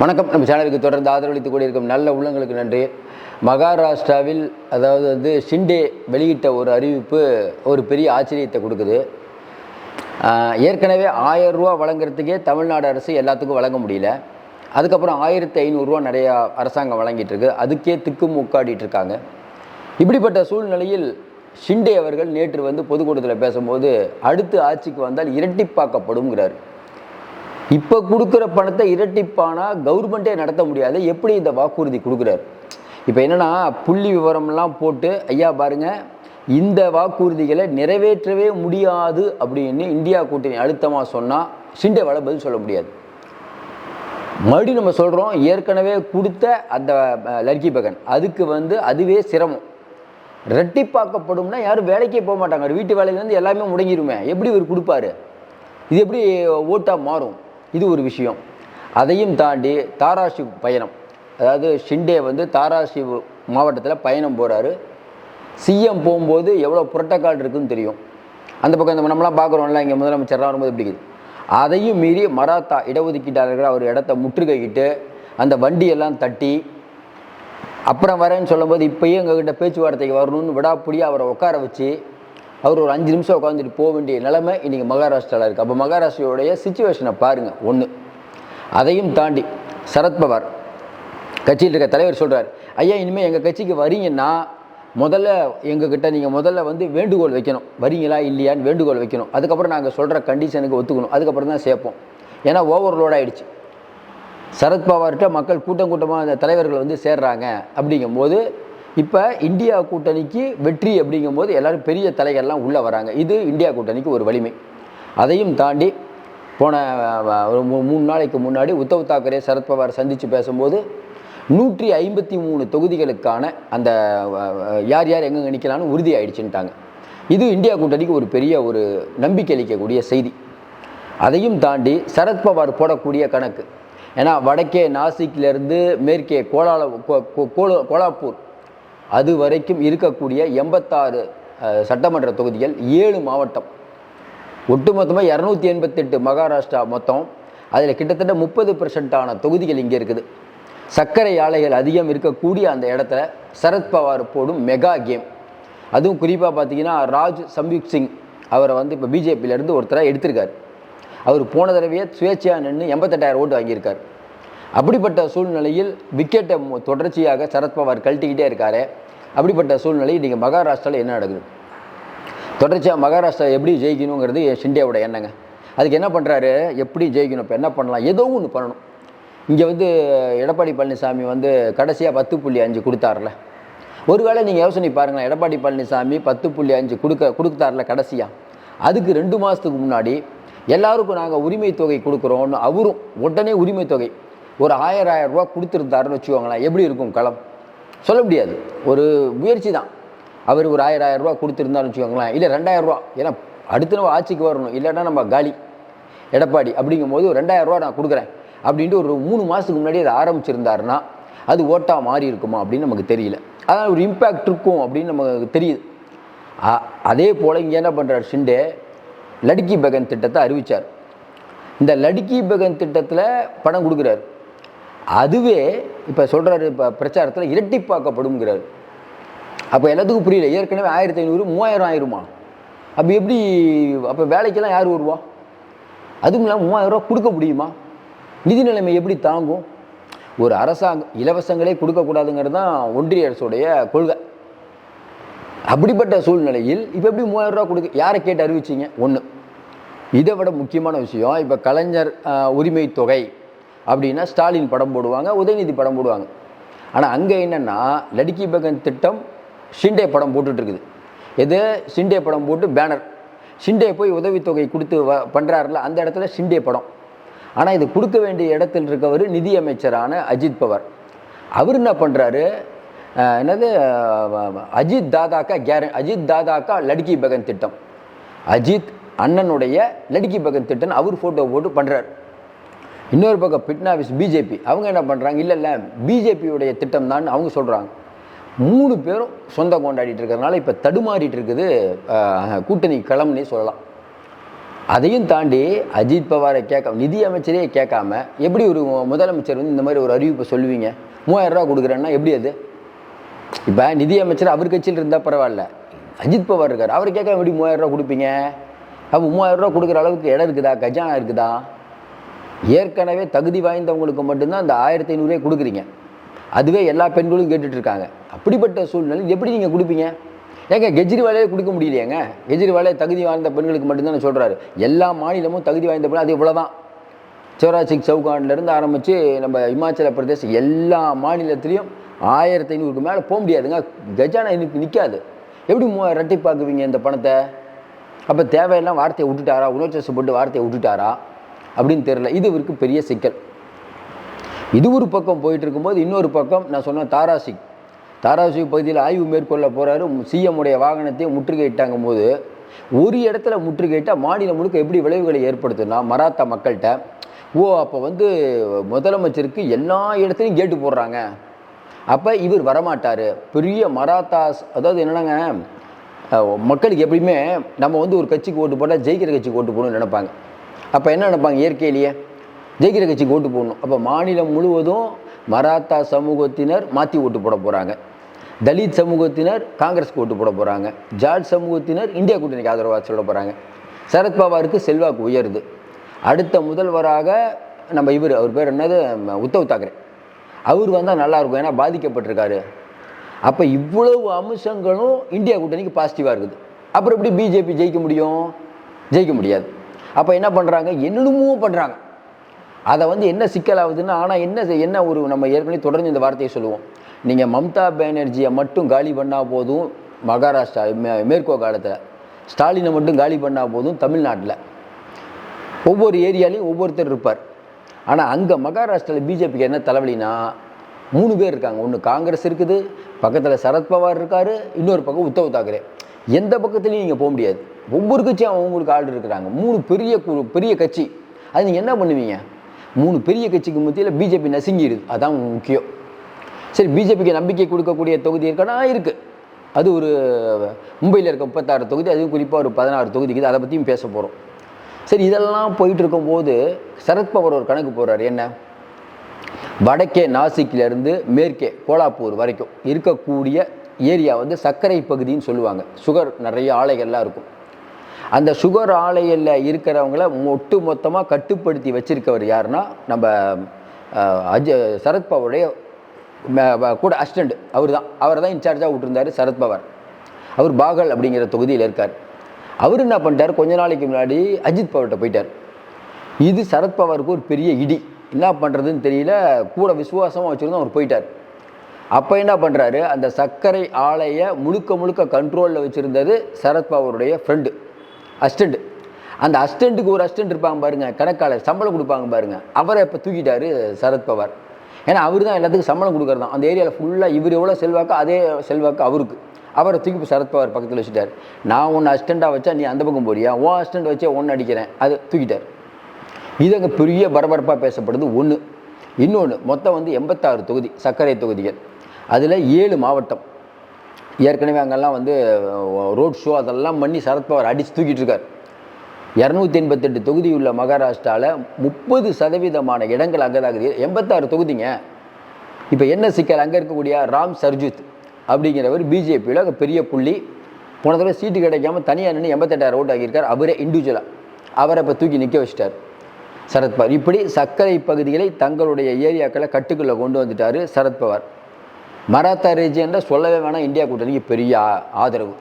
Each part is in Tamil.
வணக்கம். நம்ம சேனலுக்கு தொடர்ந்து ஆதரவளித்துக் கொண்டிருக்கும் நல்ல உள்ளங்களுக்கு நன்றி. மகாராஷ்டிராவில் அதாவது வந்து ஷிண்டே வெளியிட்ட ஒரு அறிவிப்பு ஒரு பெரிய ஆச்சரியத்தை கொடுக்குது. ஏற்கனவே ஆயிரம் ரூபா வழங்குறதுக்கே தமிழ்நாடு அரசு எல்லாத்துக்கும் வழங்க முடியல. அதுக்கப்புறம் ஆயிரத்தி ஐநூறுரூவா நிறையா அரசாங்கம் வழங்கிட்டு இருக்கு. அதுக்கே திக்கு முக்காடிட்டு இருக்காங்க. இப்படிப்பட்ட சூழ்நிலையில் ஷிண்டே அவர்கள் நேற்று வந்து பொதுக்கூட்டத்தில் பேசும்போது அடுத்து ஆட்சிக்கு வந்தால் இரட்டிப்பாக்கப்படும்ங்கிறார். இப்போ கொடுக்குற பணத்தை இரட்டிப்பானா கவர்மெண்ட்டே நடத்த முடியாது. எப்படி இந்த வாக்குறுதி கொடுக்குறாரு? இப்போ என்னன்னா புள்ளி விவரம்லாம் போட்டு ஐயா பாருங்கள் இந்த வாக்குறுதிகளை நிறைவேற்றவே முடியாது அப்படின்னு இந்தியா கூட்டணி அழுத்தமாக சொன்னால் சிண்டேவால் பதில் சொல்ல முடியாது. மறுபடியும் நம்ம சொல்கிறோம் ஏற்கனவே கொடுத்த அந்த லர்கி பகன் அதுக்கு வந்து அதுவே சிரமம். ரெட்டிப்பாக்கப்படும்னா யாரும் வேலைக்கே போக மாட்டாங்க. வீட்டு வேலையிலேருந்து எல்லாமே முடங்கிருமே. எப்படி இவர் கொடுப்பாரு? இது எப்படி ஓட்டாக மாறும்? இது ஒரு விஷயம். அதையும் தாண்டி தாராஷிவ் பயணம். அதாவது ஷிண்டே வந்து தாராஷிவ் மாவட்டத்தில் பயணம் போகிறாரு சிஎம் போகும்போது எவ்வளோ புரோட்டோக்கால் இருக்குன்னு தெரியும். அந்த பக்கம் இந்த நம்மளாம் பார்க்குறோம்ல இங்கே முதலமைச்சர்லாம் வரும்போது எப்படி அதையும் மீறி மராத்தா இடஒதுக்கீட்டாளர்கள் அவர் இடத்த முற்றுகையிட்டு அந்த வண்டியெல்லாம் தட்டி அப்புறம் வரேன்னு சொல்லும்போது இப்போயும் எங்ககிட்ட பேச்சுவார்த்தைக்கு வரணும்னு விடாப்பிடியாக அவரை உட்கார வச்சு அவர் ஒரு அஞ்சு நிமிஷம் உட்காந்துட்டு போக வேண்டிய நிலைமை இன்றைக்கி மகாராஷ்டிராவில் இருக்குது அப்போ மகாராஷ்டிராவுடைய சுச்சுவேஷனை பாருங்கள் ஒன்று அதையும் தாண்டி சரத்பவார் கட்சியில் இருக்க தலைவர் சொல்கிறார் ஐயா இனிமேல் எங்கள் கட்சிக்கு வரீங்கன்னா முதல்ல எங்ககிட்ட நீங்கள் முதல்ல வந்து வேண்டுகோள் வைக்கணும். வரீங்களா இல்லையான்னு வேண்டுகோள் வைக்கணும். அதுக்கப்புறம் நாங்கள் சொல்கிற கண்டிஷனுக்கு ஒத்துக்கணும். அதுக்கப்புறம் தான் சேர்ப்போம். ஏன்னா ஓவர்லோட் ஆகிடுச்சு சரத்பவார்கிட்ட மக்கள் கூட்டம் கூட்டமாக அந்த தலைவர்கள் வந்து சேர்றாங்க. அப்படிங்கும்போது இப்போ இந்தியா கூட்டணிக்கு வெற்றி அப்படிங்கும்போது எல்லோரும் பெரிய தலைகள்லாம் உள்ளே வராங்க. இது இந்தியா கூட்டணிக்கு ஒரு வலிமை. அதையும் தாண்டி போன ஒரு மூணு நாளைக்கு முன்னாடி உத்தவ் தாக்கரே சரத்பவார் சந்தித்து பேசும்போது நூற்றி ஐம்பத்தி மூணு தொகுதிகளுக்கான அந்த யார் யார் எங்கெங்கே நிற்கலான்னு உறுதி ஆயிடுச்சுன்ட்டாங்க இது இந்தியா கூட்டணிக்கு ஒரு பெரிய ஒரு நம்பிக்கை அளிக்கக்கூடிய செய்தி. அதையும் தாண்டி சரத்பவார் போடக்கூடிய கணக்கு. ஏன்னா வடக்கே நாசிக்லேருந்து மேற்கே கோலால கோ- கோ- கோலாப்பூர் அது வரைக்கும் இருக்கக்கூடிய எண்பத்தாறு சட்டமன்ற தொகுதிகள் ஏழு மாவட்டம். ஒட்டுமொத்தமாக இரநூத்தி எண்பத்தெட்டு மகாராஷ்டிரா மொத்தம். அதில் கிட்டத்தட்ட முப்பது பெர்சென்ட்டான தொகுதிகள் இங்கே இருக்குது. சர்க்கரை ஆலைகள் அதிகம் இருக்கக்கூடிய அந்த இடத்துல சரத்பவார் போடும் மெகா கேம். அதுவும் குறிப்பாக பார்த்தீங்கன்னா ராஜ் சம்யுக் சிங் அவரை வந்து இப்போ பிஜேபியிலேருந்து ஒருத்தராக எடுத்திருக்கார். அவர் போன தடவையே சுயேட்சையாக நின்று எண்பத்தெட்டாயிரம் ஓட்டு வாங்கியிருக்கார். அப்படிப்பட்ட சூழ்நிலையில் விக்கெட்டை தொடர்ச்சியாக சரத்பவார் கழட்டிக்கிட்டே இருக்கார். அப்படிப்பட்ட சூழ்நிலை இன்றைக்கி மகாராஷ்டிராவில் என்ன நடக்குது? தொடர்ச்சியாக மகாராஷ்டிரா எப்படி ஜெயிக்கணுங்கிறது ஷிண்டேவோட எண்ணங்க. அதுக்கு என்ன பண்ணுறாரு எப்படி ஜெயிக்கணும்? இப்போ என்ன பண்ணலாம்? ஏதோ ஒன்று பண்ணணும். இங்கே வந்து எடப்பாடி பழனிசாமி வந்து கடைசியாக பத்து புள்ளி அஞ்சு கொடுத்தாருல. ஒருவேளை நீங்கள் யோசனை பாருங்களேன். எடப்பாடி பழனிசாமி பத்து புள்ளி அஞ்சு கொடுக்க கொடுத்தார்ல கடைசியாக அதுக்கு ரெண்டு மாதத்துக்கு முன்னாடி எல்லாருக்கும் நாங்கள் உரிமை தொகை கொடுக்குறோன்னு அவரும் உடனே உரிமை தொகை ஒரு ஆயிரம் ஆயிரம் ரூபா கொடுத்துருந்தாருன்னு வச்சுக்கோங்களேன் எப்படி இருக்கும் களம்? சொல்ல முடியாது. ஒரு முயற்சி தான். அவர் ஒரு ஆயிரம் ஆயிரம் ரூபா கொடுத்துருந்தாருன்னு வச்சுக்கோங்களேன் இல்லை ரெண்டாயிரம் ரூபா ஏன்னா அடுத்த நம்ம ஆட்சிக்கு வரணும் இல்லைன்னா நம்ம காலி. எடப்பாடி அப்படிங்கும்போது ஒரு ரெண்டாயிரம் ரூபா நான் கொடுக்குறேன் அப்படின்ட்டு ஒரு மூணு மாதத்துக்கு முன்னாடி அதை ஆரம்பிச்சிருந்தாருன்னா அது ஓட்டாக மாறி இருக்குமா அப்படின்னு நமக்கு தெரியல. அதான் ஒரு இம்பேக்ட் இருக்கும் அப்படின்னு நமக்கு தெரியுது. அதே போல் இங்கே என்ன பண்ணுறார் ஷிண்டே லடுக்கி பகன் திட்டத்தை அறிவிச்சார். இந்த லடுக்கி பகன் திட்டத்தில் பணம் கொடுக்குறாரு. அதுவே இப்போ சொல்கிறாரு இப்போ பிரச்சாரத்தில் இரட்டிப்பாக்கப்படும்ங்கிறார். அப்போ எல்லாத்துக்கும் புரியல ஏற்கனவே ஆயிரத்தி ஐநூறு மூவாயிரம் ஆயிருமா? அப்போ எப்படி அப்போ வேலைக்கெல்லாம் யார் வருவா? அதுவும் இல்லாமல் மூவாயிரம் ரூபா கொடுக்க முடியுமா? நிதி நிலைமை எப்படி தாங்கும்? ஒரு அரசாங்கம் இலவசங்களே கொடுக்கக்கூடாதுங்கிறது தான் ஒன்றிய அரசுடைய கொள்கை. அப்படிப்பட்ட சூழ்நிலையில் இப்போ எப்படி மூவாயிரம் ரூபா கொடுக்க யாரை கேட்டு அறிவிச்சிங்க? ஒன்று இதை விட முக்கியமான விஷயம் இப்போ கலைஞர் உரிமை தொகை. அப்படின்னா ஸ்டாலின் படம் போடுவாங்க உதயநிதி படம் போடுவாங்க. ஆனால் அங்கே என்னென்னா லடுக்கி பகன் திட்டம் ஷிண்டே படம் போட்டுட்டு இருக்குது எது? ஷிண்டே படம் போட்டு பேனர். ஷிண்டே போய் உதவித்தொகை கொடுத்து வ பண்ணுறாருல அந்த இடத்துல ஷிண்டே படம். ஆனால் இது கொடுக்க வேண்டிய இடத்தில் இருக்கவர் நிதியமைச்சரான அஜித் பவார். அவர் என்ன பண்ணுறாரு என்னது? அஜித் தாதாக்கா கேர அஜித் தாதாக்கா லடுக்கி பகன் திட்டம். அஜித் அண்ணனுடைய லடுக்கி பகன் திட்டம் அவர் ஃபோட்டோ போட்டு பண்ணுறாரு இன்னொரு பக்கம் பிட்னாவிஸ் பிஜேபி. அவங்க என்ன பண்ணுறாங்க இல்லை இல்லை பிஜேபியுடைய திட்டம் தான் அவங்க சொல்கிறாங்க மூணு பேரும் சொந்தம் கொண்டாடிட்டு இருக்கிறதுனால இப்போ தடுமாறிட்டு இருக்குது கூட்டணி களம்னே சொல்லலாம். அதையும் தாண்டி அஜித் பவாரை கேட்க நிதியமைச்சரே கேட்காம எப்படி ஒரு முதலமைச்சர் வந்து இந்த மாதிரி ஒரு அறிவிப்பை சொல்லுவீங்க? மூவாயிரம் ரூபா கொடுக்குறேன்னா எப்படி அது? இப்போ நிதி அமைச்சர் அவர் கட்சியில் இருந்தால் பரவாயில்ல. அஜித் பவார் இருக்கார். அவர் கேட்க எப்படி மூவாயிரம் ரூபா கொடுப்பீங்க? அப்போ மூவாயிரம் ரூபா கொடுக்குற அளவுக்கு இடம் இருக்குதா? கஜானா இருக்குதா? ஏற்கனவே தகுதி வாய்ந்தவங்களுக்கு மட்டும்தான் அந்த ஆயிரத்தி ஐநூறுரூவா கொடுக்குறீங்க. அதுவே எல்லா பெண்களும் கேட்டுட்ருக்காங்க. அப்படிப்பட்ட சூழ்நிலை எப்படி நீங்கள் கொடுப்பீங்க? ஏங்க கெஜ்ரிவாலே கொடுக்க முடியலையேங்க? கெஜ்ரிவாலே தகுதி வாய்ந்த பெண்களுக்கு மட்டும்தான் சொல்கிறாரு எல்லா மாநிலமும் தகுதி வாய்ந்த பெண் அது இவ்வளோதான் சிவராஜ் சிங் சவுகான்லேருந்து ஆரம்பித்து நம்ம இமாச்சல பிரதேசம் எல்லா மாநிலத்திலையும் ஆயிரத்தி ஐநூறுக்கு மேலே போக முடியாதுங்க. கஜானா இன்னைக்கு நிற்காது எப்படி மூ ரெட்டிப்பாக்குவீங்க இந்த பணத்தை? அப்போ தேவையெல்லாம் வார்த்தையை விட்டுட்டாரா? உணர்ச்சி போட்டு வார்த்தையை விட்டுட்டாரா? அப்படின்னு தெரியல. இது இவருக்கு பெரிய சிக்கல். இது ஒரு பக்கம் போயிட்டு இருக்கும்போது இன்னொரு பக்கம் நான் சொன்ன தாராசிக். தாராசிக் பகுதியில் ஆய்வு மேற்கொள்ள போகிறாரு சிஎம் உடைய வாகனத்தை முற்றுகையிட்டாங்க போது ஒரு இடத்துல முற்றுகையிட்டால் மாநிலம் முழுக்க எப்படி விளைவுகளை ஏற்படுத்துனா மராத்தா மக்கள்கிட்ட ஓ அப்போ வந்து முதலமைச்சருக்கு எல்லா இடத்துலையும் கேட்டு போடுறாங்க. அப்போ இவர் வரமாட்டார். பெரிய மராத்தாஸ் அதாவது என்னென்னாங்க மக்களுக்கு எப்படியுமே நம்ம வந்து ஒரு கட்சிக்கு ஓட்டு போட்டால் ஜெயிக்கிற கட்சிக்கு ஓட்டு போடணும்னு நினைப்பாங்க. அப்போ என்ன நினைப்பாங்க இயற்கையிலேயே? ஜெயிக்கிற கட்சிக்கு ஓட்டு போடணும். அப்போ மாநிலம் முழுவதும் மராத்தா சமூகத்தினர் மாற்றி ஓட்டு போட போகிறாங்க தலித் சமூகத்தினர் காங்கிரஸ்க்கு ஓட்டு போட போகிறாங்க ஜாட் சமூகத்தினர் இந்தியா கூட்டணிக்கு ஆதரவாக சொல்ல போகிறாங்க சரத்பவாருக்கு செல்வாக்கு உயருது. அடுத்த முதல்வராக நம்ம இவர் அவர் பேர் என்னது? உத்தவ் தாக்கரே. அவர் வந்தால் நல்லாயிருக்கும் ஏன்னா பாதிக்கப்பட்டிருக்காரு. அப்போ இவ்வளவு அம்சங்களும் இந்தியா கூட்டணிக்கு பாசிட்டிவாக இருக்குது. அப்புறம் எப்படி பிஜேபி ஜெயிக்க முடியும்? ஜெயிக்க முடியாது. அப்போ என்ன பண்ணுறாங்க என்னென்னமோ பண்ணுறாங்க அதை வந்து என்ன சிக்கலாகுதுன்னா ஆனால் என்ன என்ன ஒரு நம்ம ஏற்கனவே தொடர்ந்து இந்த வார்த்தையை சொல்லுவோம். நீங்கள் மம்தா பானர்ஜியை மட்டும் காலி பண்ணால் போதும் மகாராஷ்டிரா மே- மேற்கோ காலத்தில். ஸ்டாலினை மட்டும் காலி பண்ணால் போதும் தமிழ்நாட்டில். ஒவ்வொரு ஏரியாலையும் ஒவ்வொருத்தர் இருப்பார். ஆனால் அங்கே மகாராஷ்டிராவில் பிஜேபிக்கு என்ன தலைவலினா மூணு பேர் இருக்காங்க. ஒன்று காங்கிரஸ் இருக்குது பக்கத்தில் சரத்பவார் இருக்கார் இன்னொரு பக்கம் உத்தவ் தாக்கரே. எந்த பக்கத்துலையும் நீங்கள் போக முடியாது. ஒவ்வொரு கட்சியும் அவங்களுக்கு ஆள் இருக்கிறாங்க. மூணு பெரிய குழு பெரிய கட்சி. அது நீங்கள் என்ன பண்ணுவீங்க? மூணு பெரிய கட்சிக்கு மத்தியில் பிஜேபி நசுங்கிடுது. அதான் முக்கியம். சரி பிஜேபிக்கு நம்பிக்கை கொடுக்கக்கூடிய தொகுதி இருக்கனா? இருக்குது அது ஒரு மும்பையில் இருக்க முப்பத்தாறு தொகுதி அதுவும் குறிப்பாக ஒரு பதினாறு தொகுதிக்கு அதை பற்றியும் பேச போகிறோம் சரி இதெல்லாம் போயிட்டு இருக்கும்போது சரத்பவர் ஒரு கணக்கு போடுறார். என்ன? வடக்கே நாசிக்கிலேருந்து மேற்கே கோலாப்பூர் வரைக்கும் இருக்கக்கூடிய ஏரியா வந்து சர்க்கரை பகுதின்னு சொல்லுவாங்க. சுகர் நிறைய ஆலைகள்லாம் இருக்கும். அந்த சுகர் ஆலையில் இருக்கிறவங்கள ஒட்டு மொத்தமாக கட்டுப்படுத்தி வச்சுருக்கவர் யாருன்னா நம்ம அஜ சரத்பவருடைய கூட அசிஸ்டண்ட் அவர் தான் அவர் தான் இன்சார்ஜாக விட்டுருந்தார் சரத்பவர் அவர் பாகல் அப்படிங்கிற தொகுதியில் இருக்கார். அவர் என்ன பண்ணிட்டார்? கொஞ்ச நாளைக்கு முன்னாடி அஜித் பவர்கிட்ட போயிட்டார். இது சரத்பவருக்கு ஒரு பெரிய இடி. என்ன பண்ணுறதுன்னு தெரியல. கூட விசுவாசமாக வச்சுருந்தோம் அவர் போயிட்டார். அப்போ என்ன பண்ணுறாரு அந்த சர்க்கரை ஆலையை முழுக்க முழுக்க கண்ட்ரோலில் வச்சுருந்தது சரத்பவருடைய ஃப்ரெண்டு அசிஸ்டண்ட். அந்த அசிஸ்டண்ட்டுக்கு ஒரு அசிஸ்டண்ட் இருப்பாங்க பாருங்கள் கணக்காளர் சம்பளம் கொடுப்பாங்க பாருங்கள் அவரை இப்போ தூக்கிட்டாரு சரத்பவார் ஏன்னா அவர் தான் எல்லாத்துக்கும் சம்பளம் கொடுக்குறது தான். அந்த ஏரியாவில் ஃபுல்லாக இவர் எவ்வளோ செல்வாக்கோ அதே செல்வாக்கு அவருக்கு. அவரை தூக்கி இப்போ சரத்பவார் பக்கத்தில் வச்சுட்டார். நான் ஒன்று அசிஸ்டண்ட்டாக வச்சா நீ அந்த பக்கம் போறியா? உன் அசிஸ்டண்ட் வச்சே ஒன்று அடிக்கிறேன். அது தூக்கிட்டார். இது அங்கே பெரிய பரபரப்பாக பேசப்படுது ஒன்று இன்னொன்று மொத்தம் வந்து எண்பத்தாறு தொகுதி சர்க்கரை தொகுதிகள். அதில் ஏழு மாவட்டம். ஏற்கனவே அங்கெல்லாம் வந்து ரோட் ஷோ அதெல்லாம் பண்ணி சரத்பவார் அடித்து தூக்கிட்டு இருக்கார். இரநூத்தி எண்பத்தெட்டு தொகுதி உள்ள மகாராஷ்டிராவில் முப்பது சதவீதமான இடங்கள் அங்கே தான் இருக்குது எண்பத்தாறு தொகுதிங்க. இப்போ என்ன சிக்கல்? அங்கே இருக்கக்கூடிய ராம் சர்ஜித் அப்படிங்கிறவர் பிஜேபியில் அங்கே பெரிய புள்ளி. போன தடவை சீட்டு கிடைக்காம தனியாக நின்று எண்பத்தெட்டாயிரம் ஓட்டு ஆகியிருக்கார். அவரே இண்டிவிஜுவலாக அவரை இப்போ தூக்கி நிற்க வச்சிட்டார் சரத்பவார் இப்படி சர்க்கரை பகுதிகளை தங்களுடைய ஏரியாக்களை கட்டுக்குள்ளே கொண்டு வந்துட்டார் சரத்பவார் மராத்தா ரீஜியனில் சொல்லவே வேணாம். இந்தியா கூட்டணிக்கு பெரிய ஆதரவு.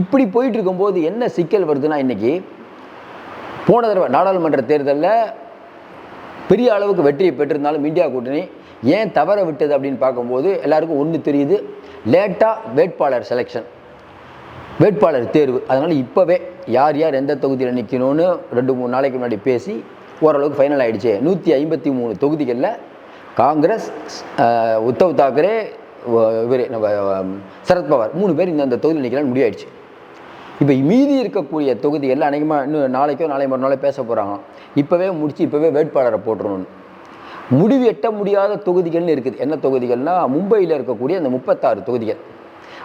இப்படி போயிட்டு இருக்கும்போது என்ன சிக்கல் வருதுன்னா இன்றைக்கி போன தடவை நாடாளுமன்ற தேர்தலில் பெரிய அளவுக்கு வெற்றியை பெற்றிருந்தாலும் இந்தியா கூட்டணி ஏன் தவற விட்டது அப்படின்னு பார்க்கும்போது எல்லாருக்கும் ஒன்று தெரியுது. லேட்டாக வேட்பாளர் செலெக்ஷன் வேட்பாளர் தேர்வு. அதனால் இப்போவே யார் யார் எந்த தொகுதியில் நிற்கணும்னு ரெண்டு மூணு நாளைக்கு முன்னாடி பேசி ஓரளவுக்கு ஃபைனல் ஆகிடுச்சு நூற்றி ஐம்பத்தி மூணு தொகுதிகளில் காங்கிரஸ் உத்தவ் தாக்கரே இவர் நம்ம சரத்பவார் மூணு பேர் இந்த அந்த தொகுதியில் நிற்கலாம்னு முடிவாயிடுச்சு. இப்போ மீதி இருக்கக்கூடிய தொகுதிகளில் அநேகமாக இன்னும் நாளைக்கோ நாளை மறுநாளோ பேச போகிறாங்க இப்போவே முடித்து இப்போவே வேட்பாளரை போட்டுருணும்னு முடிவு எட்ட முடியாத தொகுதிகள்னு இருக்குது. என்ன தொகுதிகள்னால் மும்பையில் இருக்கக்கூடிய அந்த முப்பத்தாறு தொகுதிகள்.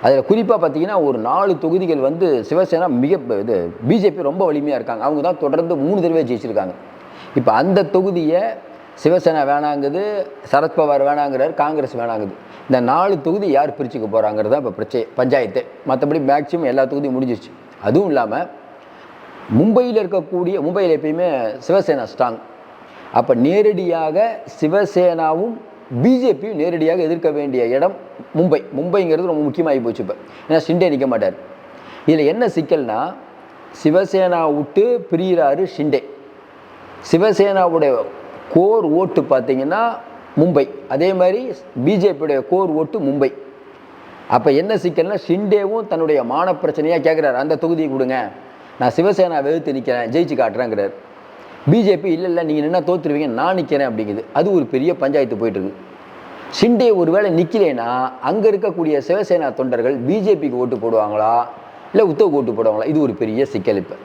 அதில் குறிப்பாக பார்த்தீங்கன்னா ஒரு நாலு தொகுதிகள் வந்து சிவசேனா மிக இது பிஜேபி ரொம்ப வலிமையாக இருக்காங்க. அவங்க தான் தொடர்ந்து மூணு தடவை ஜெயிச்சிருக்காங்க. இப்போ அந்த தொகுதியை சிவசேனா வேணாங்குது சரத்பவார் வேணாங்கிறார் காங்கிரஸ் வேணாங்குது. இந்த நாலு தொகுதி யார் பிரிச்சுக்க போகிறாங்கிறது தான் இப்போ பிரச்சனை பஞ்சாயத்து. மற்றபடி மேக்சிமம் எல்லா தொகுதியும் முடிஞ்சிருச்சு. அதுவும் இல்லாமல் மும்பையில் இருக்கக்கூடிய மும்பையில் எப்பயுமே சிவசேனா ஸ்ட்ராங் அப்போ நேரடியாக சிவசேனாவும் பிஜேபியும் நேரடியாக எதிர்க்க வேண்டிய இடம் மும்பை. மும்பைங்கிறது ரொம்ப முக்கியமாகி போச்சு இப்போ. ஏன்னா ஷிண்டே நிற்க மாட்டார். இதில் என்ன சிக்கல்னா சிவசேனா விட்டு பிரியிறாரு ஷிண்டே சிவசேனாவுடைய கோர் ஓட்டு பார்த்தீங்கன்னா மும்பை. அதே மாதிரி பிஜேபியுடைய கோர் ஓட்டு மும்பை. அப்போ என்ன சிக்கல்னா ஷிண்டேவும் தன்னுடைய மான பிரச்சனையாக கேட்குறாரு அந்த தொகுதியை கொடுங்க. நான் சிவசேனா வெறுத்து நிற்கிறேன் ஜெயிச்சு காட்டுறேங்கிறார். பிஜேபி இல்லை இல்லை நீங்கள் என்ன தோற்றுருவீங்க நான் நிற்கிறேன் அப்படிங்குது. அது ஒரு பெரிய பஞ்சாயத்து போயிட்டுருக்கு. ஷிண்டே ஒருவேளை நிற்கலைன்னா அங்கே இருக்கக்கூடிய சிவசேனா தொண்டர்கள் பிஜேபிக்கு ஓட்டு போடுவாங்களா? இல்லை உத்தவுக்கு ஓட்டு போடுவாங்களா? இது ஒரு பெரிய சிக்கல் இப்போ.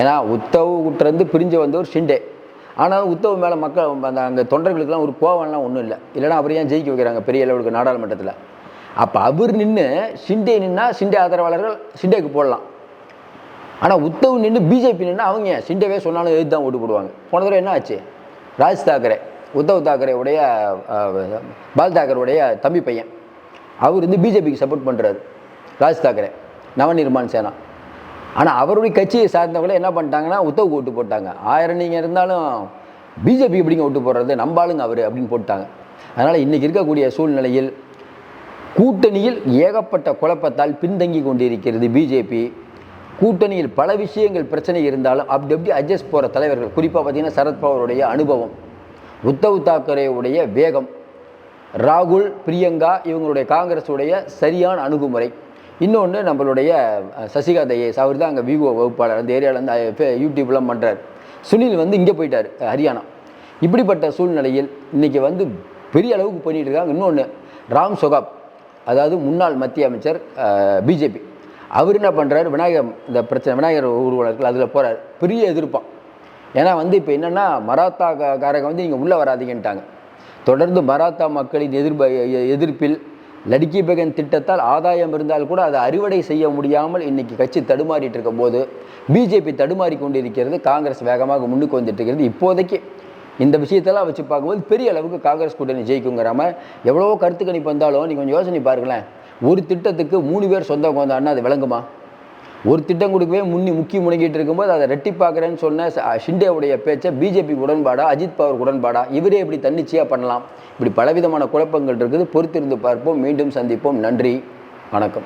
ஏன்னா உத்தவுகிட்டேருந்து பிரிஞ்சு வந்தவர் ஷிண்டே. ஆனால் உத்தவ் மேலே மக்கள் அந்த அங்கே தொண்டர்களுக்கெல்லாம் ஒரு கோவம்லாம் ஒன்றும் இல்லை. இல்லைனா அவர் ஏன் ஜெயிக்க வைக்கிறாங்க பெரிய அளவுக்கு நாடாளுமன்றத்தில்? அப்போ அவர் நின்று சிண்டே நின்னா சிண்டே ஆதரவாளர்கள் சிண்டேக்கு போடலாம். ஆனால் உத்தவ் நின்று பிஜேபி நின்று அவங்க சிண்டேவே சொன்னாலும் எதிர்த்து தான் ஓட்டு போடுவாங்க? போன தடவை என்ன ஆச்சு? ராஜ் தாக்கரே உத்தவ் தாக்கரேவுடைய அஹ், பால் தாக்கரேவுடைய தம்பி பையன். அவர் வந்து பிஜேபிக்கு சப்போர்ட் பண்ணுறாரு ராஜ் தாக்கரே நவநிர்மான் சேனா. ஆனால் அவருடைய கட்சியை சார்ந்தவங்களே என்ன பண்ணிட்டாங்கன்னா உத்தவுக்கு ஓட்டு போட்டாங்க. ஆயிரம் நீங்கள் இருந்தாலும் பிஜேபி எப்படிங்க ஓட்டு போடுறது? நம்பாளுங்க அவர் அப்படின்னு போட்டாங்க. அதனால் இன்றைக்கி இருக்கக்கூடிய சூழ்நிலையில் கூட்டணியில் ஏகப்பட்ட குழப்பத்தால் பின்தங்கி கொண்டிருக்கிறது பிஜேபி. கூட்டணியில் பல விஷயங்கள் பிரச்சனை இருந்தாலும் அப்படி அப்படி அட்ஜஸ்ட் போகிற தலைவர்கள் குறிப்பாக பார்த்தீங்கன்னா சரத்பவருடைய அனுபவம் உத்தவ் தாக்கரேவுடைய வேகம் ராகுல் பிரியங்கா இவங்களுடைய காங்கிரஸுடைய சரியான அணுகுமுறை. இன்னொன்று நம்மளுடைய சசிகாந்த் ஐஏஎஸ் அவர் தான் அங்கே விவோ வகுப்பாளர். அந்த ஏரியாவிலேருந்து யூடியூப்லாம் பண்ணுறார் சுனில் வந்து இங்கே போயிட்டார் ஹரியானா. இப்படிப்பட்ட சூழ்நிலையில் இன்றைக்கி வந்து பெரிய அளவுக்கு பண்ணிகிட்டு இருக்காங்க. இன்னொன்று ராம் சொகாப் அதாவது முன்னாள் மத்திய அமைச்சர் பிஜேபி. அவர் என்ன பண்ணுறாரு விநாயகர் இந்த பிரச்சனை விநாயகர் ஊர்வலர்கள் அதில் போகிறார் பெரிய எதிர்ப்பான். ஏன்னா வந்து இப்போ என்னென்னா மராத்தா காரகம் காரங்க வந்து நீங்கள் உள்ளே வராதீங்கன்ட்டாங்க. தொடர்ந்து மராத்தா மக்களின் எதிர்ப்ப எ- எதிர்ப்பில் லடுக்கி பெகன் திட்டத்தால் ஆதாயம் இருந்தால் கூட அதை அறுவடை செய்ய முடியாமல் இன்னைக்கு கட்சி தடுமாறிட்டு இருக்கும் போது பிஜேபி தடுமாறி கொண்டிருக்கிறது காங்கிரஸ் வேகமாக முன்னுக்கு வந்துட்டு இருக்கிறது. இப்போதைக்கு இந்த விஷயத்தெல்லாம் வச்சு பார்க்கும்போது பெரிய அளவுக்கு காங்கிரஸ் கூட்டணி ஜெயிக்குங்கிறாம எவ்வளவோ கருத்து கணிப்பு வந்தாலும் நீங்கள் கொஞ்சம் யோசனை பாருங்களேன். ஒரு திட்டத்துக்கு மூணு பேர் சொந்தம் வந்தாங்கன்னா அது விளங்குமா? ஒரு திட்டம் கொடுக்கவே முன்னி முக்கி முணங்கிட்டு இருக்கும்போது அதை ரெட்டி பார்க்குறேன்னு சொன்ன ஷிண்டேவுடைய பேச்சை பிஜேபி உடன்பாடா அஜித் பவர் உடன்பாடா இவரே இப்படி தன்னிச்சையாக பண்ணலாம். இப்படி பலவிதமான குழப்பங்கள் இருக்குது. பொறுத்திருந்து பார்ப்போம். மீண்டும் சந்திப்போம். நன்றி. வணக்கம்.